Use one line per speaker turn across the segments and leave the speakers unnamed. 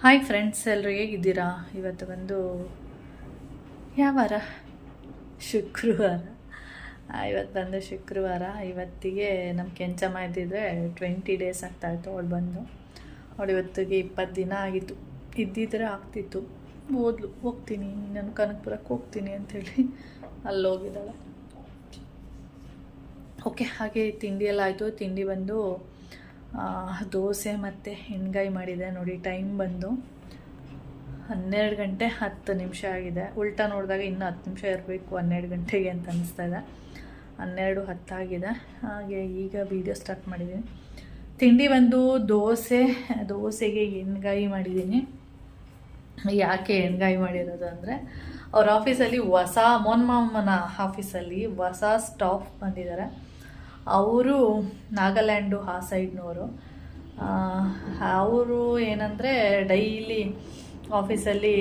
Hi friends ಎಲ್ಲರೂ ಹೇಗಿದ್ದೀರಾ? ಇವತ್ತು ಬಂದು ಯಾವ ವಾರ? ಶುಕ್ರವಾರ. ಇವತ್ತು ಬಂದು ಶುಕ್ರವಾರ. ಇವತ್ತಿಗೆ ನಮ್ಮ ಕೆಂಚಮ್ಮ ಇದ್ದಿದ್ರೆ ಟ್ವೆಂಟಿ ಡೇಸ್ ಆಗ್ತಾಯಿತ್ತು ಅವಳು ಬಂದು. ಅವಳು ಇವತ್ತಿಗೆ ಇಪ್ಪತ್ತು ದಿನ ಆಗಿತ್ತು. ಇದ್ದಿದ್ರೆ ಆಗ್ತಿತ್ತು. ಓದ್ಲು, ಹೋಗ್ತೀನಿ, ನಾನು ಕನಕಪುರಕ್ಕೆ ಹೋಗ್ತೀನಿ ಅಂಥೇಳಿ ಅಲ್ಲಿ ಹೋಗಿದ್ದಾಳೆ ಓಕೆ, ಹಾಗೆ ತಿಂಡಿಯೆಲ್ಲ ಆಯಿತು. ತಿಂಡಿ ಬಂದು ದೋಸೆ ಮತ್ತು ಎಣ್ಗಾಯಿ ಮಾಡಿದೆ. ನೋಡಿ, ಟೈಮ್ ಬಂದು ಹನ್ನೆರಡು ಗಂಟೆ ಹತ್ತು ನಿಮಿಷ ಆಗಿದೆ. ಉಲ್ಟಾ ನೋಡಿದಾಗ ಇನ್ನೂ ಹತ್ತು ನಿಮಿಷ ಇರಬೇಕು, ಹನ್ನೆರಡು ಗಂಟೆಗೆ ಅಂತ ಅನಿಸ್ತಾ ಇದೆ. ಹನ್ನೆರಡು ಹತ್ತಾಗಿದೆ ಹಾಗೆ ಈಗ ವೀಡಿಯೋ ಸ್ಟಾರ್ಟ್ ಮಾಡಿದ್ದೀನಿ. ತಿಂಡಿ ಬಂದು ದೋಸೆ, ದೋಸೆಗೆ ಎಣ್ಗಾಯಿ ಮಾಡಿದ್ದೀನಿ. ಯಾಕೆ ಹೆಣ್ಗಾಯಿ ಮಾಡಿರೋದು ಅಂದರೆ, ಅವ್ರ ಆಫೀಸಲ್ಲಿ ಹೊಸ ಮೋನ್ಮಾಮನ ಆಫೀಸಲ್ಲಿ ಹೊಸ ಸ್ಟಾಫ್ ಬಂದಿದ್ದಾರೆ. ಅವರು ನಾಗಾಲ್ಯಾಂಡು ಆ ಸೈಡ್ನವರು. ಅವರು ಏನಂದರೆ ಡೈಲಿ ಆಫೀಸಲ್ಲಿ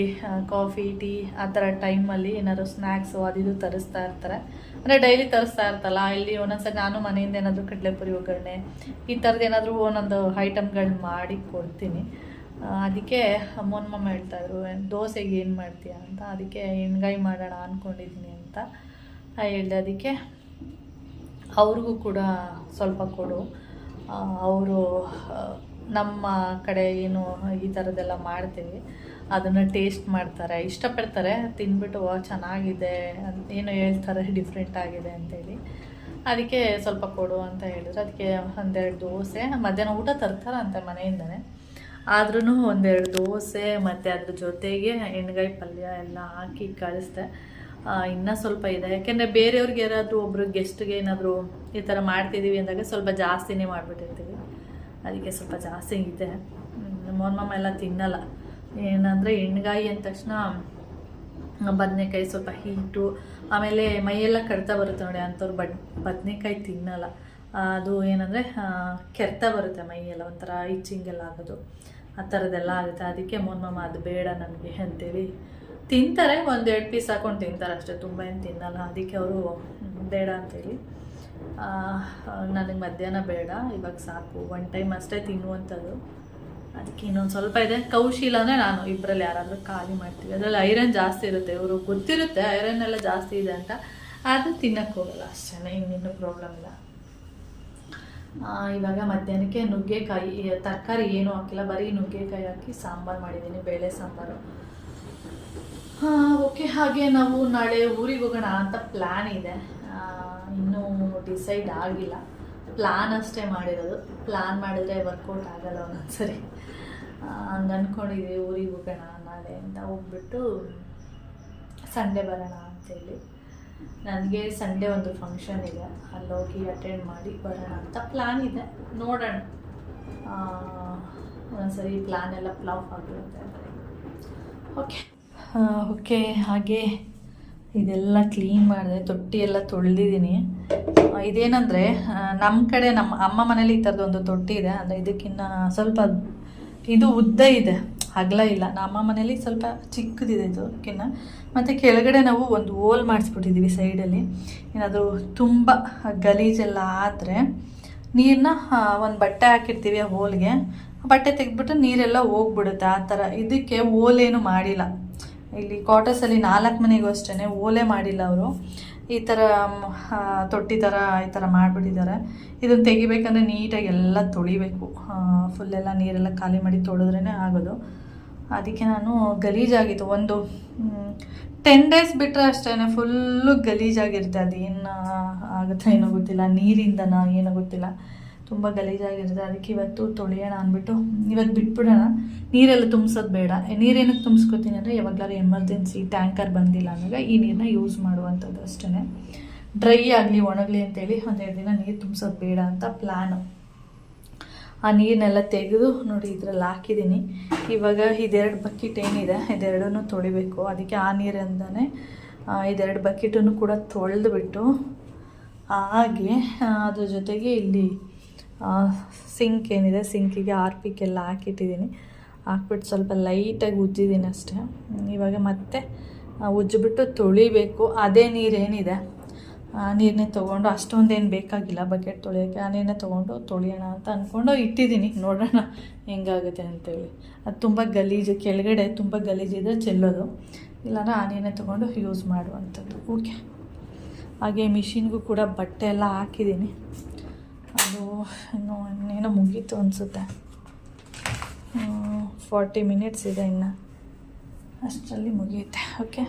ಕಾಫಿ, ಟೀ ಆ ಥರ ಟೈಮಲ್ಲಿ ಏನಾದ್ರು ಸ್ನ್ಯಾಕ್ಸು ಅದು ಇದು ತರಿಸ್ತಾ ಇರ್ತಾರೆ. ಅಂದರೆ ಡೈಲಿ ತರಿಸ್ತಾ ಇರ್ತಲ್ಲ ಇಲ್ಲಿ ಒಂದೊಂದ್ಸರಿ ನಾನು ಮನೆಯಿಂದ ಏನಾದರೂ ಕಡಲೆಪುರಿ ಒಗ್ಗರಣೆ, ಈ ಥರದ್ದು ಏನಾದರೂ ಒಂದೊಂದು ಐಟಮ್ಗಳನ್ನ ಮಾಡಿ ಕೊಡ್ತೀನಿ. ಅದಕ್ಕೆ ಅಮ್ಮನ ಮಮ್ಮ ಹೇಳ್ತಾಯಿದ್ರು ದೋಸೆಗೆ ಏನು ಮಾಡ್ತೀಯ? ಅಂತ. ಅದಕ್ಕೆ ಎಣ್ಗಾಯಿ ಮಾಡೋಣ ಅಂದ್ಕೊಂಡಿದ್ದೀನಿ ಅಂತ ಹೇಳಿದೆ. ಅದಕ್ಕೆ ಅವ್ರಿಗೂ ಕೂಡ ಸ್ವಲ್ಪ ಕೊಡು. ಅವರು ನಮ್ಮ ಕಡೆ ಏನು ಈ ಥರದ್ದೆಲ್ಲ ಮಾಡ್ತೀವಿ. ಅದನ್ನು ಟೇಸ್ಟ್ ಮಾಡ್ತಾರೆ. ಇಷ್ಟಪಡ್ತಾರೆ. ತಿಂದ್ಬಿಟ್ಟು "ವಾ, ಚೆನ್ನಾಗಿದೆ. ಅಂತ ಏನೋ ಹೇಳ್ತಾರೆ ಡಿಫ್ರೆಂಟ್ ಆಗಿದೆ ಅಂತೇಳಿ ಅದಕ್ಕೆ ಸ್ವಲ್ಪ ಕೊಡು ಅಂತ ಹೇಳಿದ್ರು. ಅದಕ್ಕೆ ಒಂದೆರಡು ದೋಸೆ. ಮಧ್ಯಾಹ್ನ ಊಟ ತರ್ತಾರಂತೆ ಮನೆಯಿಂದನೇ. ಆದ್ರೂ ಒಂದೆರಡು ದೋಸೆ ಮತ್ತು ಅದ್ರ ಜೊತೆಗೆ ಎಣ್ಗಾಯಿ ಪಲ್ಯ ಎಲ್ಲ ಹಾಕಿ ಕಳಿಸ್ದೆ. ಇನ್ನೂ ಸ್ವಲ್ಪ ಇದೆ. ಯಾಕೆಂದರೆ ಬೇರೆಯವ್ರಿಗೆ ಯಾರಾದರೂ ಒಬ್ರು ಗೆಸ್ಟ್ಗೆ ಏನಾದರೂ ಈ ಥರ ಮಾಡ್ತಿದ್ದೀವಿ ಅಂದಾಗ ಸ್ವಲ್ಪ ಜಾಸ್ತಿನೇ ಮಾಡಿಬಿಟ್ಟಿರ್ತೀವಿ. ಅದಕ್ಕೆ ಸ್ವಲ್ಪ ಜಾಸ್ತಿ ಇದೆ. ಮೋನ್ ಮಾಮ ಎಲ್ಲ ತಿನ್ನಲ್ಲ. ಏನಂದರೆ ಎಣ್ಗಾಯಿ ಅಂದ ತಕ್ಷಣ, ಬದನೆಕಾಯಿ ಸ್ವಲ್ಪ ಹೀಟು, ಆಮೇಲೆ ಮೈಯೆಲ್ಲ ಕಡ್ತಾ ಬರುತ್ತೆ ನೋಡಿ, ಅಂಥವ್ರು ಬಡ್, ಬದನೆಕಾಯಿ ತಿನ್ನಲ್ಲ. ಅದು ಏನಂದರೆ ಕೆರ್ತಾ ಬರುತ್ತೆ ಮೈಯೆಲ್ಲ, ಒಂಥರ ಇಚ್ಚಿಂಗೆಲ್ಲ ಆಗೋದು. ಆ ಥರದ್ದೆಲ್ಲ ಆಗುತ್ತೆ. ಅದಕ್ಕೆ ಮೊನ್ನಮ್ಮ ಅದು ಬೇಡ ನನಗೆ ಅಂತೇಳಿ ತಿಂತಾರೆ, ಒಂದೆರಡು ಪೀಸ್ ಹಾಕೊಂಡು ತಿಂತಾರೆ ಅಷ್ಟೇ, ತುಂಬ ಏನು ತಿನ್ನಲ್ಲ. ಅದಕ್ಕೆ ಅವರು ಬೇಡ ಅಂತೇಳಿ. ನನಗೆ ಮಧ್ಯಾಹ್ನ ಬೇಡ, ಇವಾಗ ಸಾಕು. ಒನ್ ಟೈಮ್ ಅಷ್ಟೇ ತಿನ್ನುವಂಥದ್ದು. ಅದಕ್ಕೆ ಇನ್ನೊಂದು ಸ್ವಲ್ಪ ಇದೆ. ಕೌಶೀಲ ಅಂದರೆ ನಾನು ಇಬ್ಬರಲ್ಲಿ ಯಾರಾದರೂ ಖಾಲಿ ಮಾಡ್ತೀವಿ. ಅದರಲ್ಲಿ ಐರನ್ ಜಾಸ್ತಿ ಇರುತ್ತೆ. ಇವರು ಗೊತ್ತಿರುತ್ತೆ, ಐರನ್ ಎಲ್ಲ ಜಾಸ್ತಿ ಇದೆ ಅಂತ. ಅದು ತಿನ್ನಕ್ಕೆ ಹೋಗಲ್ಲ ಅಷ್ಟೇ ಇನ್ನೇನು ಪ್ರಾಬ್ಲಮ್ ಇಲ್ಲ. ಇವಾಗ ಮಧ್ಯಾಹ್ನಕ್ಕೆ ನುಗ್ಗೆಕಾಯಿ, ತರಕಾರಿ ಏನೂ ಹಾಕಿಲ್ಲ. ಬರೀ ನುಗ್ಗೆಕಾಯಿ ಹಾಕಿ ಸಾಂಬಾರು ಮಾಡಿದ್ದೀನಿ, ಬೇಳೆ ಸಾಂಬಾರು. ಓಕೆ, ಹಾಗೆ ನಾವು ನಾಳೆ ಊರಿಗೆ ಹೋಗೋಣ ಅಂತ ಪ್ಲ್ಯಾನ್ ಇದೆ. ಇನ್ನೂ ಡಿಸೈಡ್ ಆಗಿಲ್ಲ. ಪ್ಲ್ಯಾನ್ ಅಷ್ಟೇ ಮಾಡಿರೋದು. ಪ್ಲ್ಯಾನ್ ಮಾಡಿದ್ರೆ ವರ್ಕೌಟ್ ಆಗಲ್ಲ ಒಂದೊಂದ್ಸರಿ. ಹಂಗೆ ಅಂದ್ಕೊಂಡಿದ್ವಿ ಊರಿಗೆ ಹೋಗೋಣ ನಾಳೆ ಅಂತ ಹೋಗ್ಬಿಟ್ಟು ಸಂಡೆ ಬರೋಣ ಅಂತೇಳಿ. ನನಗೆ ಸಂಡೇ ಒಂದು ಫಂಕ್ಷನ್ ಇದೆ. ಅಲ್ಲಿ ಹೋಗಿ ಅಟೆಂಡ್ ಮಾಡಿ ಬರೋಣ ಅಂತ ಪ್ಲ್ಯಾನ್ ಇದೆ. ನೋಡೋಣ. ಒಂದೊಂದ್ಸರಿ ಪ್ಲ್ಯಾನ್ ಎಲ್ಲ ಫ್ಲಾಪ್ ಆಗಿರುತ್ತೆ ಓಕೆ ಓಕೆ, ಹಾಗೆ ಇದೆಲ್ಲ ಕ್ಲೀನ್ ಮಾಡಿದೆ, ತೊಟ್ಟಿ ಎಲ್ಲ ತೊಳೆದಿದ್ದೀನಿ. ಇದೇನಂದರೆ ನಮ್ಮ ಕಡೆ ನಮ್ಮ ಅಮ್ಮ ಮನೇಲಿ ಈ ಥರದ್ದೊಂದು ತೊಟ್ಟಿ ಇದೆ ಅಂದರೆ ಇದಕ್ಕಿನ್ನ ಸ್ವಲ್ಪ ಇದು ಉದ್ದ ಇದೆ, ಅಗಲ ಇಲ್ಲ. ನಮ್ಮ ಮನೇಲಿ ಸ್ವಲ್ಪ ಚಿಕ್ಕದಿದೆ ಇದಕ್ಕಿನ್ನ ಮತ್ತು ಕೆಳಗಡೆ ನಾವು ಒಂದು ಓಲ್ ಮಾಡಿಸ್ಬಿಟ್ಟಿದ್ದೀವಿ ಸೈಡಲ್ಲಿ. ಏನಾದರೂ ತುಂಬ ಗಲೀಜೆಲ್ಲ ಆದರೆ ನೀರನ್ನ ಒಂದು ಬಟ್ಟೆ ಹಾಕಿರ್ತೀವಿ ಆ ಹೋಲ್ಗೆ. ಬಟ್ಟೆ ತೆಗೆದ್ಬಿಟ್ಟು ನೀರೆಲ್ಲ ಹೋಗ್ಬಿಡುತ್ತೆ, ಆ ಥರ. ಇದಕ್ಕೆ ಓಲೇನು ಮಾಡಿಲ್ಲ. ಇಲ್ಲಿ ಕ್ವಾರ್ಟರ್ಸಲ್ಲಿ ನಾಲ್ಕು ಮನೆಗೂ ಅಷ್ಟೇ ಓಲೆ ಮಾಡಿಲ್ಲ ಅವರು. ಈ ಥರ ತೊಟ್ಟಿ ಥರ ಈ ಥರ ಮಾಡಿಬಿಟ್ಟಿದ್ದಾರೆ. ಇದನ್ನು ತೆಗಿಬೇಕಂದ್ರೆ ನೀಟಾಗಿ ಎಲ್ಲ ತೊಳಿಬೇಕು. ಫುಲ್ಲೆಲ್ಲ ನೀರೆಲ್ಲ ಖಾಲಿ ಮಾಡಿ ತೊಳೆದ್ರೇ ಆಗೋದು. ಅದಕ್ಕೆ ನಾನು ಗಲೀಜಾಗಿತ್ತು. ಒಂದು ಟೆನ್ ಡೇಸ್ ಬಿಟ್ಟರೆ ಅಷ್ಟೇ ಫುಲ್ಲು ಗಲೀಜಾಗಿರುತ್ತೆ. ಅದೇನು ಆಗುತ್ತೆ ಏನೋ ಗೊತ್ತಿಲ್ಲ. ನೀರಿಂದನಾ ಏನೋ ಗೊತ್ತಿಲ್ಲ. ತುಂಬ ಗಲೀಜಾಗಿರುತ್ತೆ. ಅದಕ್ಕೆ ಇವತ್ತು ತೊಳೆಯೋಣ ಅಂದ್ಬಿಟ್ಟು ಇವತ್ತು ಬಿಟ್ಬಿಡೋಣ. ನೀರೆಲ್ಲ ತುಂಬಿಸೋದು ಬೇಡ. ನೀರೇನಕ್ಕೆ ತುಂಬಿಸ್ಕೊತೀನಿ ಅಂದರೆ ಯಾವಾಗಲಾದ್ರು ಎಮರ್ಜೆನ್ಸಿ ಟ್ಯಾಂಕರ್ ಬಂದಿಲ್ಲ ಅಂದಾಗ ಈ ನೀರನ್ನ ಯೂಸ್ ಮಾಡುವಂಥದ್ದು ಅಷ್ಟೇ ಡ್ರೈ ಆಗಲಿ, ಒಣಗಲಿ ಅಂತೇಳಿ ಒಂದೆರಡು ದಿನ ನೀರು ತುಂಬಿಸೋದು ಬೇಡ ಅಂತ ಪ್ಲ್ಯಾನು ಆ ನೀರನ್ನೆಲ್ಲ ತೆಗೆದು ನೋಡಿ ಇದರಲ್ಲಿ ಹಾಕಿದ್ದೀನಿ. ಇವಾಗ ಇದೆರಡು ಬಕೆಟ್ ಏನಿದೆ, ಇದೆರಡನ್ನೂ ತೊಳಿಬೇಕು. ಅದಕ್ಕೆ ಆ ನೀರಿಂದನೇ ಇದೆರಡು ಬಕೆಟನ್ನು ಕೂಡ ತೊಳೆದುಬಿಟ್ಟು ಹಾಗೆ ಅದ್ರ ಜೊತೆಗೆ ಇಲ್ಲಿ ಸಿಂಕ್ ಏನಿದೆ ಸಿಂಕಿಗೆ ಆರ್ಪಿಕ್ಕೆಲ್ಲ ಹಾಕಿಟ್ಟಿದ್ದೀನಿ. ಹಾಕ್ಬಿಟ್ಟು ಸ್ವಲ್ಪ ಲೈಟಾಗಿ ಉಜ್ಜಿದ್ದೀನಿ ಅಷ್ಟೇ. ಇವಾಗ ಮತ್ತೆ ಉಜ್ಜಿಬಿಟ್ಟು ತೊಳಿಬೇಕು. ಅದೇ ನೀರೇನಿದೆ. ಆ ನೀರನ್ನೇ ತೊಗೊಂಡು ಅಷ್ಟೊಂದೇನು ಬೇಕಾಗಿಲ್ಲ ಬಕೆಟ್ ತೊಳೆಯೋಕ್ಕೆ ಆ ನೀರನ್ನೇ ತೊಗೊಂಡು ತೊಳೆಯೋಣ ಅಂತ ಅಂದ್ಕೊಂಡು ಇಟ್ಟಿದ್ದೀನಿ. ನೋಡೋಣ ಹೆಂಗಾಗುತ್ತೆ ಅಂತೇಳಿ. ಅದು ತುಂಬ ಗಲೀಜು. ಕೆಳಗಡೆ ತುಂಬ ಗಲೀಜಿದ್ರೆ ಚೆಲ್ಲೋದು. ಇಲ್ಲಾಂದ್ರೆ ಆ ನೀರನ್ನೇ ತೊಗೊಂಡು ಯೂಸ್ ಮಾಡುವಂಥದ್ದು. ಓಕೆ ಹಾಗೆ ಮಿಷಿನ್ಗೂ ಕೂಡ ಬಟ್ಟೆ ಎಲ್ಲ ಹಾಕಿದ್ದೀನಿ. ಅದು ಇನ್ನೂ ಇನ್ನೇನೋ ಮುಗೀತು ಅನಿಸುತ್ತೆ. ಫಾರ್ಟಿ ಮಿನಿಟ್ಸ್ ಇದೆ ಇನ್ನು. ಅಷ್ಟರಲ್ಲಿ ಮುಗಿಯುತ್ತೆ ಓಕೆ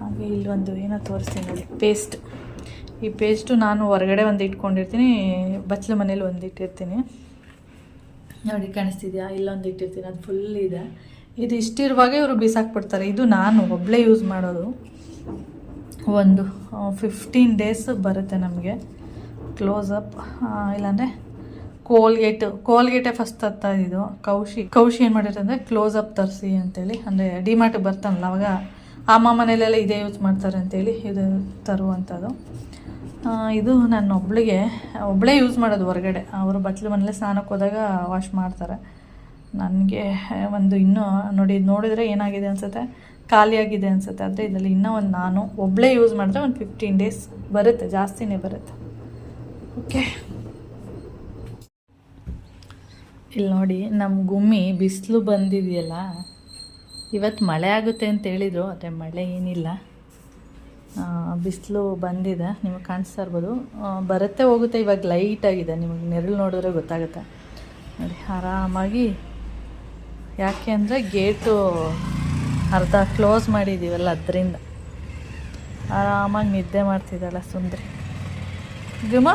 ಹಾಗೆ ಇಲ್ಲೊಂದು ಏನೋ ತೋರಿಸ್ತೀನಿ ನೋಡಿ ಪೇಸ್ಟ್ ಈ ಪೇಸ್ಟು ನಾನು ಹೊರಗಡೆ ಒಂದು ಇಟ್ಕೊಂಡಿರ್ತೀನಿ ಬಚ್ಚಲು ಮನೇಲಿ ಒಂದು ಇಟ್ಟಿರ್ತೀನಿ. ನೋಡಿ, ಕಾಣಿಸ್ತಿದ್ಯಾ? ಇಲ್ಲೊಂದು ಇಟ್ಟಿರ್ತೀನಿ, ಅದು ಫುಲ್ ಇದೆ. ಇದು ಇಷ್ಟಿರುವಾಗ ಇವರು ಬಿಸಾಕ್ಬಿಡ್ತಾರೆ. ಇದು ನಾನು ಒಬ್ಬಳೇ ಯೂಸ್ ಮಾಡೋದು. ಒಂದು ಫಿಫ್ಟೀನ್ ಡೇಸ್ ಬರುತ್ತೆ ನಮಗೆ. ಕ್ಲೋಸಪ್ ಇಲ್ಲಾಂದರೆ ಕೋಲ್ಗೇಟ್ ಕೋಲ್ಗೇಟೇ ಫಸ್ಟ್ ತರ್ತಾ ಇದ್ದಿದ್ದು. ಕೌಶಿ ಕೌಶಿ ಏನು ಮಾಡಿದ್ರು ಅಂದರೆ ಕ್ಲೋಸಪ್ ತರಿಸಿ ಅಂತೇಳಿ. ಅಂದರೆ ಡಿಮಾರ್ಟಿಗೆ ಬರ್ತಾನಲ್ಲ, ಅವಾಗ ಅಮ್ಮ ಮನೇಲೆಲ್ಲ ಇದೇ ಯೂಸ್ ಮಾಡ್ತಾರೆ ಅಂತೇಳಿ ಇದು ತರುವಂಥದ್ದು. ಇದು ನನ್ನ ಒಬ್ಳಿಗೆ ಒಬ್ಬಳೇ ಯೂಸ್ ಮಾಡೋದು ಹೊರಗಡೆ. ಅವರು ಬಟ್ಲು ಮನೇಲೆ ಸ್ನಾನಕ್ಕೆ ಹೋದಾಗ ವಾಶ್ ಮಾಡ್ತಾರೆ. ನನಗೆ ಒಂದು ಇನ್ನೂ ನೋಡಿ ನೋಡಿದರೆ ಏನಾಗಿದೆ ಅನಿಸುತ್ತೆ? ಖಾಲಿಯಾಗಿದೆ ಅನಿಸುತ್ತೆ. ಆದರೆ ಇದರಲ್ಲಿ ಇನ್ನೂ ಒಂದು ನಾನು ಒಬ್ಬಳೇ ಯೂಸ್ ಮಾಡಿದ್ರೆ ಒಂದು ಫಿಫ್ಟೀನ್ ಡೇಸ್ ಬರುತ್ತೆ, ಜಾಸ್ತಿನೇ ಬರುತ್ತೆ. ಓಕೆ. ಇಲ್ಲಿ ನೋಡಿ ನಮ್ಮ ಗುಮ್ಮಿ ಬಿಸಿಲು ಬಂದಿದೆಯಲ್ಲ ಇವತ್ತು ಮಳೆ ಆಗುತ್ತೆ ಅಂತ ಹೇಳಿದರು, ಆದರೆ ಮಳೆ ಏನಿಲ್ಲ. ಬಿಸಿಲು ಬಂದಿದೆ, ನಿಮಗೆ ಕಾಣಿಸ್ತಾ ಇರ್ಬೋದು. ಬರುತ್ತೆ ಹೋಗುತ್ತೆ, ಇವಾಗ ಲೈಟಾಗಿದೆ ನಿಮಗೆ ನೆರಳು ನೋಡಿದ್ರೆ ಗೊತ್ತಾಗುತ್ತೆ. ನೋಡಿ, ಆರಾಮಾಗಿ, ಯಾಕೆ ಅಂದರೆ ಗೇಟು ಅರ್ಧ ಕ್ಲೋಸ್ ಮಾಡಿದ್ದೀವಲ್ಲ ಅದರಿಂದ. ಆರಾಮಾಗಿ ನಿದ್ದೆ ಮಾಡ್ತಿದ್ದಾಳ ಸುಂದ್ರಿ. ಗುಮ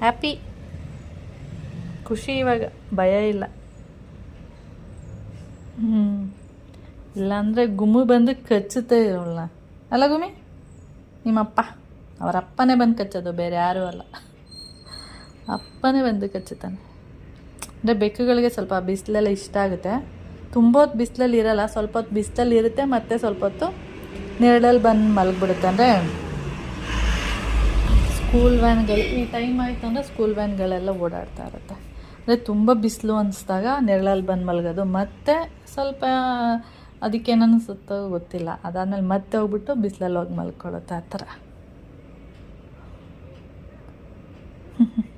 ಹ್ಯಾಪಿ ಖುಷಿ ಇವಾಗ, ಭಯ ಇಲ್ಲ. ಹ್ಞೂ ಇಲ್ಲಾಂದರೆ ಗುಮ್ಮು ಬಂದು ಕಚ್ಚುತ್ತೆ ಇರೋಲ್ಲ. ಅಲ್ಲ ಗುಮಿ ನಿಮ್ಮಪ್ಪ. ಅವರ ಅಪ್ಪನೇ ಬಂದು ಕಚ್ಚೋದು, ಬೇರೆ ಯಾರೂ ಅಲ್ಲ. ಅಪ್ಪನೇ ಬಂದು ಕಚ್ಚುತ್ತಾನೆ. ಅಂದರೆ ಬೆಕ್ಕುಗಳಿಗೆ ಸ್ವಲ್ಪ ಬಿಸಿಲೆಲ್ಲ ಇಷ್ಟ ಆಗುತ್ತೆ. ತುಂಬ ಹೊತ್ತು ಬಿಸಿಲಲ್ಲಿ ಇರಲ್ಲ, ಸ್ವಲ್ಪ ಹೊತ್ತು ಬಿಸಿಲಲ್ಲಿ ಇರುತ್ತೆ, ಮತ್ತು ಸ್ವಲ್ಪ ಹೊತ್ತು ನೆರಳಲ್ಲಿ ಬಂದು ಮಲಗಿಬಿಡುತ್ತೆ. ಅಂದರೆ ಸ್ಕೂಲ್ ವ್ಯಾನ್ಗಳು, ಈ ಟೈಮ್ ಆಯಿತು ಅಂದರೆ ಸ್ಕೂಲ್ ವ್ಯಾನ್ಗಳೆಲ್ಲ ಓಡಾಡ್ತಾ ಇರುತ್ತೆ. ಅಂದರೆ ತುಂಬ ಬಿಸಿಲು ಅನಿಸ್ದಾಗ ನೆರಳಲ್ಲಿ ಬಂದು ಮಲಗೋದು. ಮತ್ತೆ ಸ್ವಲ್ಪ ಅದಕ್ಕೇನು ಅನಿಸುತ್ತೋ ಗೊತ್ತಿಲ್ಲ. ಅದಾದಮೇಲೆ ಮತ್ತೆ ಹೋಗ್ಬಿಟ್ಟು ಬಿಸಿಲಲ್ಲಿ ಹೋಗಿ ಮಲ್ಕೊಳ್ಳುತ್ತೆ ಆ ಥರ.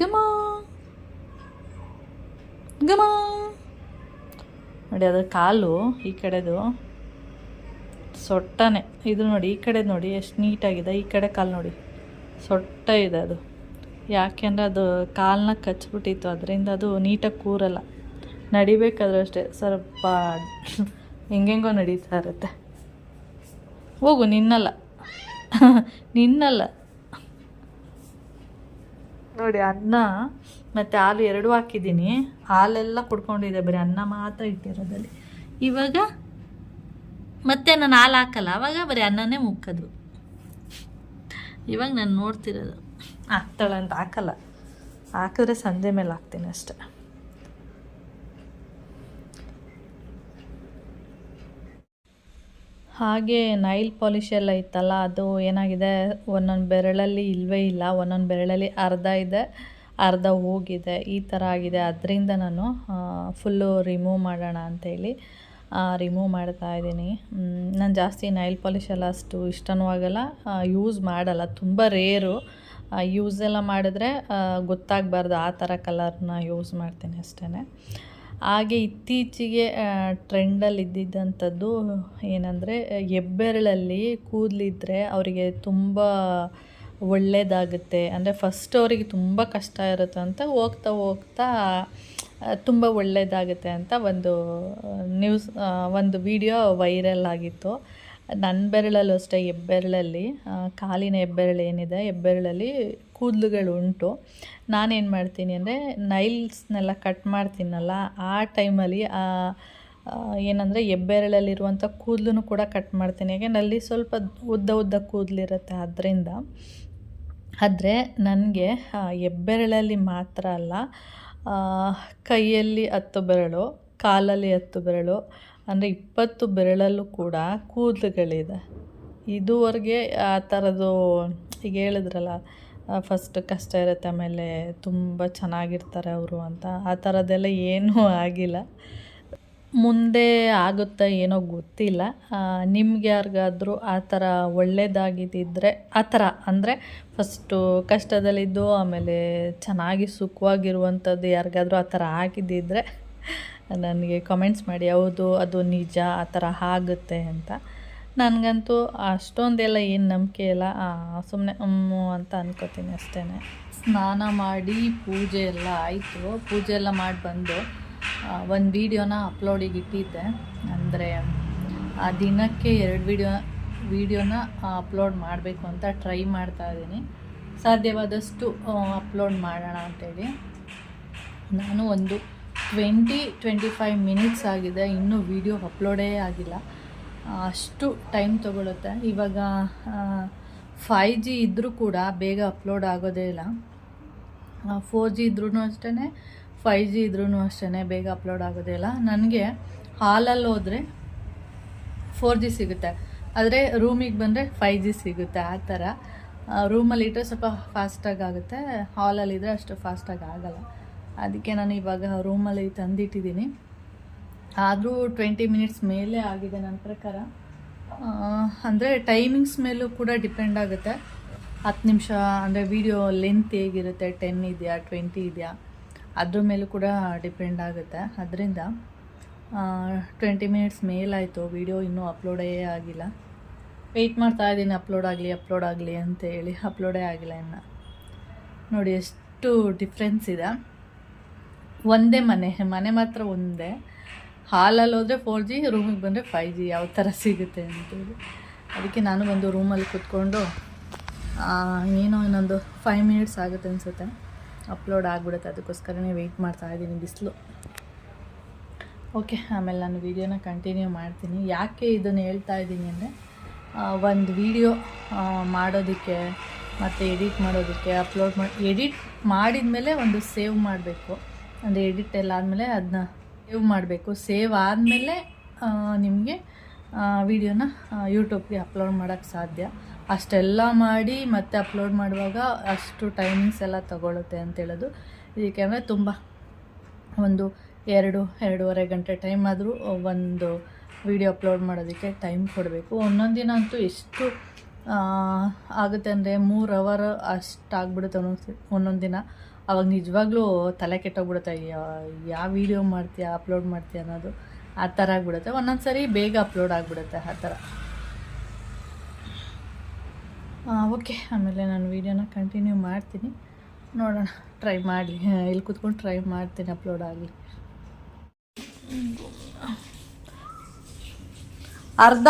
ಗಮ ಗಮ ನೋಡಿ, ಅದ್ರ ಕಾಲು ಈ ಕಡೆದು. ಸೊಟ್ಟನೆ. ಇದು ನೋಡಿ, ಈ ಕಡೆ ನೋಡಿ, ಎಷ್ಟು ನೀಟಾಗಿದೆ. ಈ ಕಡೆ ಕಾಲು ನೋಡಿ. ಸೊಟ್ಟ ಇದೆ ಅದು. ಯಾಕೆಂದರೆ ಅದು ಕಾಲನ್ನ ಕಚ್ಚಿಬಿಟ್ಟಿತ್ತು ಅದರಿಂದ ಅದು ನೀಟಾಗಿ ಕೂರಲ್ಲ. ನಡಿಬೇಕಾದ್ರೂ ಅಷ್ಟೇ. ಸ್ವಲ್ಪ ಹೆಂಗೆಂಗೋ ನಡೀತಾ ಇರುತ್ತೆ. ಹೋಗು, ನಿನ್ನಲ್ಲ. ನಿನ್ನಲ್ಲ. ನೋಡಿ, ಅನ್ನ ಮತ್ತು ಹಾಲು ಎರಡೂ ಹಾಕಿದ್ದೀನಿ. ಹಾಲೆಲ್ಲ ಕುಡ್ಕೊಂಡಿದೆ. ಬರೀ ಅನ್ನ ಮಾತ್ರ ಇಟ್ಟಿರೋದಲ್ಲಿ. ಇವಾಗ ಮತ್ತೆ ನಾನು ಹಾಲು ಹಾಕಲ್ಲ. ಅವಾಗ ಬರೀ ಅನ್ನನೇ ಮುಕ್ಕದು ಇವಾಗ ನಾನು ನೋಡ್ತಿರೋದು. ಹಾಕ್ತಾಳೆ ಅಂತ ಹಾಕಲ್ಲ. ಹಾಕಿದ್ರೆ ಸಂಜೆ ಮೇಲೆ ಹಾಕ್ತೀನಿ ಅಷ್ಟೆ. ಹಾಗೆ ನೈಲ್ ಪಾಲಿಶ್ ಎಲ್ಲ ಇತ್ತಲ್ಲ, ಅದು ಏನಾಗಿದೆ? ಒಂದೊಂದು ಬೆರಳಲ್ಲಿ ಇಲ್ಲವೇ ಇಲ್ಲ, ಒಂದೊಂದು ಬೆರಳಲ್ಲಿ ಅರ್ಧ ಇದೆ, ಅರ್ಧ ಹೋಗಿದೆ, ಈ ಥರ ಆಗಿದೆ. ಅದರಿಂದ ನಾನು ಫುಲ್ಲು ರಿಮೂವ್ ಮಾಡೋಣ ಅಂತೇಳಿ ರಿಮೂವ್ ಮಾಡ್ತಾ ಇದ್ದೀನಿ. ನಾನು ಜಾಸ್ತಿ ನೈಲ್ ಪಾಲಿಷ್ ಎಲ್ಲ ಅಷ್ಟು ಇಷ್ಟನೂ ಆಗಲ್ಲ. ಯೂಸ್ ಮಾಡಲ್ಲ, ತುಂಬ ರೇರು ಯೂಸ್ ಎಲ್ಲ ಮಾಡಿದ್ರೆ ಗೊತ್ತಾಗಬಾರ್ದು ಆ ಥರ ಕಲರ್ನ ಯೂಸ್ ಮಾಡ್ತೀನಿ ಅಷ್ಟೇ ಹಾಗೆ ಇತ್ತೀಚೆಗೆ ಟ್ರೆಂಡಲ್ಲಿ ಇದ್ದಿದ್ದಂಥದ್ದು ಏನಂದರೆ, ಹೆಬ್ಬೆರಳಲ್ಲಿ ಕೂದಲಿದ್ದರೆ ಅವರಿಗೆ ತುಂಬ ಒಳ್ಳೆಯದಾಗುತ್ತೆ ಅಂದರೆ ಫಸ್ಟ್ ಅವರಿಗೆ ತುಂಬ ಕಷ್ಟ ಇರುತ್ತೆ ಅಂತ ಹೋಗ್ತಾ ಹೋಗ್ತಾ ತುಂಬ ಒಳ್ಳೆಯದಾಗುತ್ತೆ ಅಂತ ಒಂದು ನ್ಯೂಸ್ ಒಂದು ವಿಡಿಯೋ ವೈರಲ್ ಆಗಿತ್ತು. ನನ್ನ ಬೆರಳಲ್ಲೂ ಅಷ್ಟೇ ಹೆಬ್ಬೆರಳಲ್ಲಿ ಕಾಲಿನ ಹೆಬ್ಬೆರಳು ಏನಿದೆ, ಹೆಬ್ಬೆರಳಲ್ಲಿ ಕೂದಲುಗಳು ಉಂಟು. ನಾನೇನು ಮಾಡ್ತೀನಿ ಅಂದರೆ ನೈಲ್ಸ್ನೆಲ್ಲ ಕಟ್ ಮಾಡ್ತೀನಲ್ಲ, ಆ ಟೈಮಲ್ಲಿ ಏನಂದರೆ ಹೆಬ್ಬೆರಳಲ್ಲಿರುವಂಥ ಕೂದಲು ಕೂಡ ಕಟ್ ಮಾಡ್ತೀನಿ. ಯಾಕೆಂದ್ರೆ ಅಲ್ಲಿ ಸ್ವಲ್ಪ ಉದ್ದ ಉದ್ದ ಕೂದಲಿರುತ್ತೆ ಅದರಿಂದ. ಆದರೆ ನನಗೆ ಹೆಬ್ಬೆರಳಲ್ಲಿ ಮಾತ್ರ ಅಲ್ಲ ಕೈಯಲ್ಲಿ ಹತ್ತು ಬೆರಳು, ಕಾಲಲ್ಲಿ ಹತ್ತು ಬೆರಳು, ಅಂದರೆ ಇಪ್ಪತ್ತು ಬೆರಳಲ್ಲೂ ಕೂಡ ಕೂದಲುಗಳಿದೆ. ಇದುವರೆಗೆ ಆ ಥರದ್ದು, ಈಗ ಹೇಳಿದ್ರಲ್ಲ ಫಸ್ಟ್ ಕಷ್ಟ ಇರುತ್ತೆ, ಆಮೇಲೆ ತುಂಬ ಚೆನ್ನಾಗಿರ್ತಾರೆ ಅವರು ಅಂತ. ಆ ಥರದ್ದೆಲ್ಲ ಏನೂ ಆಗಿಲ್ಲ. ಮುಂದೆ ಆಗುತ್ತಾ ಏನೋ ಗೊತ್ತಿಲ್ಲ. ನಿಮ್ಗೆ ಯಾರಿಗಾದ್ರೂ ಆ ಥರ ಒಳ್ಳೆಯದಾಗಿದ್ದಿದ್ರೆ ಆ ಥರ ಅಂದರೆ ಫಸ್ಟು ಕಷ್ಟದಲ್ಲಿದ್ದು, ಆಮೇಲೆ ಚೆನ್ನಾಗಿ ಸುಖವಾಗಿರುವಂಥದ್ದು ಯಾರಿಗಾದ್ರೂ ಆ ಥರ ಆಗಿದ್ದಿದ್ರೆ ನನಗೆ ಕಮೆಂಟ್ಸ್ ಮಾಡಿ, ಹೌದು, ಅದು ನಿಜ, ಆ ಥರ ಆಗುತ್ತೆ ಅಂತ. ನನಗಂತೂ ಅಷ್ಟೊಂದೆಲ್ಲ ಏನು ನಂಬಿಕೆ ಇಲ್ಲ. ಸುಮ್ಮನೆ ಹ್ಞೂ ಅಂತ ಅನ್ಕೋತೀನಿ ಅಷ್ಟೇ ಸ್ನಾನ ಮಾಡಿ ಪೂಜೆ ಎಲ್ಲ ಆಯಿತು. ಪೂಜೆ ಎಲ್ಲ ಮಾಡಿ ಬಂದು ಒಂದು ವೀಡಿಯೋನ ಅಪ್ಲೋಡಿಗೆ ಇಟ್ಟಿದ್ದೆ. ಅಂದರೆ, ಆ ದಿನಕ್ಕೆ ಎರಡು ವೀಡಿಯೋ, ವೀಡಿಯೋನ ಅಪ್ಲೋಡ್ ಮಾಡಬೇಕು ಅಂತ ಟ್ರೈ ಮಾಡ್ತಾ ಇದ್ದೀನಿ. ಸಾಧ್ಯವಾದಷ್ಟು ಅಪ್ಲೋಡ್ ಮಾಡೋಣ ಅಂತೇಳಿ. ನಾನು ಒಂದು ಟ್ವೆಂಟಿ ಟ್ವೆಂಟಿ ಫೈವ್ ಮಿನಿಟ್ಸ್ ಆಗಿದೆ. ಇನ್ನೂ ವೀಡಿಯೋ ಅಪ್ಲೋಡೇ ಆಗಿಲ್ಲ. ಅಷ್ಟು ಟೈಮ್ ತೊಗೊಳುತ್ತೆ. ಇವಾಗ ಫೈ ಜಿ ಇದ್ದರೂ ಕೂಡ ಬೇಗ ಅಪ್ಲೋಡ್ ಆಗೋದೇ ಇಲ್ಲ. ಫೋರ್ ಜಿ ಇದ್ರೂ ಅಷ್ಟೇ ಫೈ ಜಿ ಇದ್ರೂ ಅಷ್ಟೇ ಬೇಗ ಅಪ್ಲೋಡ್ ಆಗೋದಿಲ್ಲ ನನಗೆ ಹಾಲಲ್ಲಿ ಹೋದರೆ ಫೋರ್ ಜಿ ಸಿಗುತ್ತೆ. ಆದರೆ ರೂಮಿಗೆ ಬಂದರೆ ಫೈ ಜಿ ಸಿಗುತ್ತೆ ಆ ಥರ. ರೂಮಲ್ಲಿ ಇಟ್ಟರೆ ಸ್ವಲ್ಪ ಫಾಸ್ಟಾಗಿ ಆಗುತ್ತೆ. ಹಾಲಲ್ಲಿದ್ದರೆ ಅಷ್ಟು ಫಾಸ್ಟಾಗಿ ಆಗಲ್ಲ. ಅದಕ್ಕೆ ನಾನು ಇವಾಗ ರೂಮಲ್ಲಿ ತಂದಿಟ್ಟಿದ್ದೀನಿ. ಆದರೂ ಟ್ವೆಂಟಿ ಮಿನಿಟ್ಸ್ ಮೇಲೆ ಆಗಿದೆ ನನ್ನ ಪ್ರಕಾರ. ಅಂದರೆ ಟೈಮಿಂಗ್ಸ್ ಮೇಲೂ ಕೂಡ ಡಿಪೆಂಡ್ ಆಗುತ್ತೆ. ಹತ್ತು ನಿಮಿಷ, ಅಂದರೆ ವೀಡಿಯೋ ಲೆಂತ್ ಹೇಗಿರುತ್ತೆ? ಟೆನ್ ಇದೆಯಾ? ಟ್ವೆಂಟಿ ಇದೆಯಾ? ಅದ್ರ ಮೇಲೂ ಕೂಡ ಡಿಪೆಂಡ್ ಆಗುತ್ತೆ. ಅದರಿಂದ ಟ್ವೆಂಟಿ ಮಿನಿಟ್ಸ್ ಮೇಲಾಯಿತು, ವಿಡಿಯೋ ಇನ್ನೂ ಅಪ್ಲೋಡೇ ಆಗಿಲ್ಲ. ವೆಯ್ಟ್ ಮಾಡ್ತಾ ಇದ್ದೀನಿ, ಅಪ್ಲೋಡ್ ಆಗಲಿ ಅಪ್ಲೋಡ್ ಆಗಲಿ ಅಂತ ಹೇಳಿ ಅಪ್ಲೋಡೇ ಆಗಿಲ್ಲ ಇನ್ನು. ನೋಡಿ, ಎಷ್ಟು ಡಿಫ್ರೆನ್ಸ್ ಇದೆ. ಒಂದೇ ಮನೆ ಮನೆ ಮಾತ್ರ ಒಂದೇ. ಹಾಲಲ್ಲಿ ಹೋದರೆ ಫೋರ್ ಜಿ ರೂಮಿಗೆ ಬಂದರೆ ಫೈ ಜಿ ಯಾವ ಥರ ಸಿಗುತ್ತೆ ಅಂತೇಳಿ ಅದಕ್ಕೆ ನಾನು ಬಂದು ರೂಮಲ್ಲಿ ಕೂತ್ಕೊಂಡು ಏನೋ ಇನ್ನೊಂದು ಫೈವ್ ಮಿನಿಟ್ಸ್ ಆಗುತ್ತೆ ಅನಿಸುತ್ತೆ. ಅಪ್ಲೋಡ್ ಆಗಿಬಿಡುತ್ತೆ, ಅದಕ್ಕೋಸ್ಕರನೇ ವೆಯ್ಟ್ ಮಾಡ್ತಾ ಇದ್ದೀನಿ ಬಿಸಿಲು. ಓಕೆ ಆಮೇಲೆ ನಾನು ವೀಡಿಯೋನ ಕಂಟಿನ್ಯೂ ಮಾಡ್ತೀನಿ. ಯಾಕೆ ಇದನ್ನು ಹೇಳ್ತಾ ಇದ್ದೀನಿ ಅಂದರೆ ಒಂದು ವೀಡಿಯೋ ಮಾಡೋದಕ್ಕೆ ಮತ್ತು ಎಡಿಟ್ ಮಾಡೋದಕ್ಕೆ ಅಪ್ಲೋಡ್ ಮಾಡಿ ಎಡಿಟ್ ಮಾಡಿದ ಮೇಲೆ ಒಂದು ಸೇವ್ ಮಾಡಬೇಕು. ಅಂದರೆ ಎಡಿಟ್ ಎಲ್ಲ ಆದಮೇಲೆ ಅದನ್ನ ಸೇವ್ ಮಾಡಬೇಕು. ಸೇವ್ ಆದಮೇಲೆ ನಿಮಗೆ ವಿಡಿಯೋನ ಯೂಟ್ಯೂಬ್ಗೆ ಅಪ್ಲೋಡ್ ಮಾಡೋಕ್ಕೆ ಸಾಧ್ಯ. ಅಷ್ಟೆಲ್ಲ ಮಾಡಿ ಮತ್ತೆ ಅಪ್ಲೋಡ್ ಮಾಡುವಾಗ ಅಷ್ಟು ಟೈಮಿಂಗ್ಸ್ ಎಲ್ಲ ತಗೊಳುತ್ತೆ ಅಂತ ಹೇಳೋದು. ಅಂದರೆ ತುಂಬ ಒಂದು ಎರಡು, ಎರಡೂವರೆ ಗಂಟೆ ಟೈಮ್ ಆದರೂ ಒಂದು ವಿಡಿಯೋ ಅಪ್ಲೋಡ್ ಮಾಡೋದಕ್ಕೆ ಟೈಮ್ ಕೊಡಬೇಕು. ಒಂದೊಂದು ದಿನ ಅಂತೂ ಎಷ್ಟು ಆಗುತ್ತೆ ಅಂದರೆ ಮೂರು ಅವರ್ ಅಷ್ಟು ಆಗ್ಬಿಡುತ್ತೆ ಒಂದೊಂದು ಒಂದೊಂದು ದಿನ. ಅವಾಗ ನಿಜವಾಗ್ಲೂ ತಲೆ ಕೆಟ್ಟೋಗ್ಬಿಡುತ್ತೆ. ಯಾವ ವಿಡಿಯೋ ಮಾಡ್ತೀಯಾ ಅಪ್ಲೋಡ್ ಮಾಡ್ತೀಯ ಅನ್ನೋದು ಆ ಥರ ಆಗ್ಬಿಡುತ್ತೆ. ಒಂದೊಂದು ಸರಿ ಬೇಗ ಅಪ್ಲೋಡ್ ಆಗಿಬಿಡುತ್ತೆ ಆ ಥರ. ಓಕೆ ಆಮೇಲೆ ನಾನು ವೀಡಿಯೋನ ಕಂಟಿನ್ಯೂ ಮಾಡ್ತೀನಿ. ನೋಡೋಣ ಟ್ರೈ ಮಾಡಿ ಇಲ್ಲಿ ಕೂತ್ಕೊಂಡು ಟ್ರೈ ಮಾಡ್ತೀನಿ ಅಪ್ಲೋಡ್ ಆಗಲಿ. ಅರ್ಧ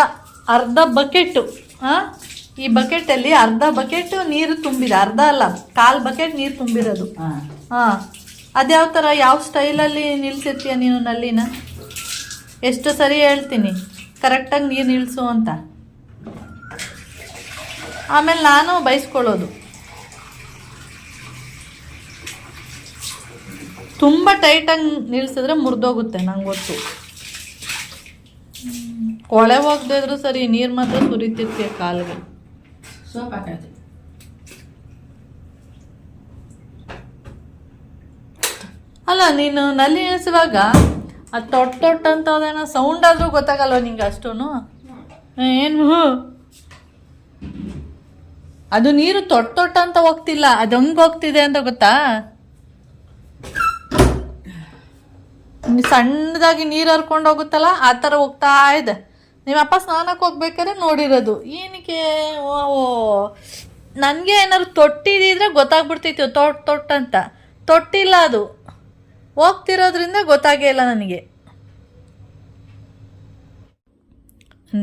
ಅರ್ಧ ಬಕೆಟು ಹಾಂ ಈ ಬಕೆಟಲ್ಲಿ ಅರ್ಧ ಬಕೆಟ್ ನೀರು ತುಂಬಿದೆ ಅರ್ಧ ಅಲ್ಲ ಕಾಲು ಬಕೆಟ್ ನೀರು ತುಂಬಿರೋದು. ಹಾಂ. ಅದ್ಯಾವ ಥರ ಯಾವ ಸ್ಟೈಲಲ್ಲಿ ನಿಲ್ಸಿರ್ತೀಯ ನೀನು ನಲ್ಲಿನ? ಎಷ್ಟು ಸರಿ ಹೇಳ್ತೀನಿ ಕರೆಕ್ಟಾಗಿ ನೀರು ನಿಲ್ಲಿಸು ಅಂತ. ಆಮೇಲೆ ನಾನು ಬೈಸ್ಕೊಳ್ಳೋದು. ತುಂಬ ಟೈಟಾಗಿ ನಿಲ್ಸಿದ್ರೆ ಮುರಿದೋಗುತ್ತೆ ನಂಗೆ ಗೊತ್ತು. ಕೊಳೆ ಹೋಗದೆ ಇದ್ರೂ ಸರಿ ನೀರು ಮಾತ್ರ ಸುರಿತಿರ್ತೀಯ ಕಾಲಿಗೆ.
ಸೋಪ್ ಹಾಕೈತೆ.
ಅಲ್ಲ ನೀನು ನಲ್ಲಿ ಇಳಿಸುವಾಗ ಅದು ತೊಟ್ ತೊಟ್ ಅಂತ ಅದೇನೋ ಸೌಂಡ್ ಆದರೂ ಗೊತ್ತಾಗಲ್ವ ನಿಂಗೆ ಅಷ್ಟೂ ಏನು ಅದು ನೀರು ತೊಟ್ಟ ತೊಟ್ಟ ಅಂತ ಹೋಗ್ತಿಲ್ಲ, ಅದು ಹೆಂಗೆ ಹೋಗ್ತಿದೆ ಅಂತ ಗೊತ್ತಾ? ಸಣ್ಣದಾಗಿ ನೀರು ಹರ್ಕೊಂಡು ಹೋಗುತ್ತಲ್ಲ, ಆ ಥರ ಹೋಗ್ತಾ ಇದೆ. ನಿಮ್ಮಪ್ಪ ಸ್ನಾನಕ್ಕೆ ಹೋಗ್ಬೇಕಾದ್ರೆ ನೋಡಿರೋದು. ಏನಕ್ಕೆ? ಓ ನನಗೆ ಏನಾದ್ರು ತೊಟ್ಟಿದ್ರೆ ಗೊತ್ತಾಗ್ಬಿಡ್ತಿತ್ತು ತೊಟ್ ತೊಟ್ಟಂತ ತೊಟ್ಟಿಲ್ಲ ಅದು. ಹೋಗ್ತಿರೋದ್ರಿಂದ ಗೊತ್ತಾಗೇ ಇಲ್ಲ ನನಗೆ.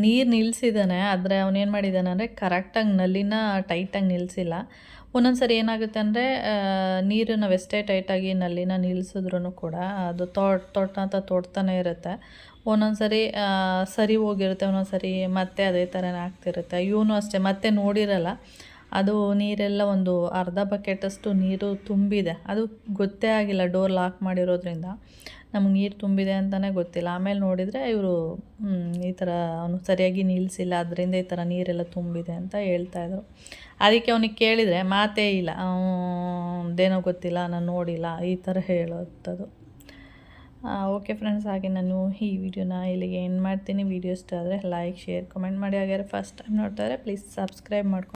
ನೀರು ನಿಲ್ಲಿಸಿದ್ದಾನೆ ಆದರೆ ಅವನೇನು ಮಾಡಿದ್ದಾನೆ ಅಂದರೆ ಕರೆಕ್ಟಾಗಿ ನಲ್ಲಿನ ಟೈಟಾಗಿ ನಿಲ್ಲಿಸಿಲ್ಲ ಒಂದೊಂದು ಸರಿ ಏನಾಗುತ್ತೆ ಅಂದರೆ ನೀರು ನಾವು ಎಷ್ಟೇ ಟೈಟಾಗಿ ನಲ್ಲಿನ ನಿಲ್ಲಿಸಿದ್ರೂ ಕೂಡ ಅದು ತೊಟ್ ತೋಟ ಅಂತ ತೊಡ್ತಾನೆ ಇರುತ್ತೆ. ಒಂದೊಂದು ಸರಿ ಸರಿ ಹೋಗಿರುತ್ತೆ ಒಂದೊಂದು ಸರಿ ಮತ್ತೆ ಅದೇ ಥರನೇ ಆಗ್ತಿರುತ್ತೆ. ಇವನು ಅಷ್ಟೇ, ಮತ್ತೆ ನೋಡಿರಲ್ಲ. ಅದು ನೀರೆಲ್ಲ ಒಂದು ಅರ್ಧ ಬಕೆಟಷ್ಟು ನೀರು ತುಂಬಿದೆ. ಅದು ಗೊತ್ತೇ ಆಗಿಲ್ಲ ಡೋರ್ ಲಾಕ್ ಮಾಡಿರೋದ್ರಿಂದ. ನಮ್ಗೆ ನೀರು ತುಂಬಿದೆ ಅಂತಲೇ ಗೊತ್ತಿಲ್ಲ. ಆಮೇಲೆ ನೋಡಿದರೆ ಇವರು ಈ ಥರ ಅವನು ಸರಿಯಾಗಿ ನಿಲ್ಲಿಸಿಲ್ಲ ಅದರಿಂದ ಈ ಥರ ನೀರೆಲ್ಲ ತುಂಬಿದೆ ಅಂತ ಹೇಳ್ತಾಯಿದ್ರು ಅದಕ್ಕೆ ಅವನಿಗೆ ಕೇಳಿದರೆ, ಮಾತೇ ಇಲ್ಲ. ಅದೇನೋ ಗೊತ್ತಿಲ್ಲ, ನಾನು ನೋಡಿಲ್ಲ. ಈ ಥರ ಹೇಳೋದು ಓಕೆ ಫ್ರೆಂಡ್ಸ್ ಹಾಗೆ ನಾನು ಈ ವಿಡಿಯೋನ ಇಲ್ಲಿಗೆ ಏನು ಮಾಡ್ತೀನಿ. ವಿಡಿಯೋ ಇಷ್ಟ ಆದರೆ ಲೈಕ್ ಶೇರ್ ಕಮೆಂಟ್ ಮಾಡಿ. ಹಾಗಾದ್ರೆ ಫಸ್ಟ್ ಟೈಮ್ ನೋಡ್ತಾ ಇದ್ದರೆ ಪ್ಲೀಸ್ ಸಬ್ಸ್ಕ್ರೈಬ್ ಮಾಡ್ಕೊಂಡು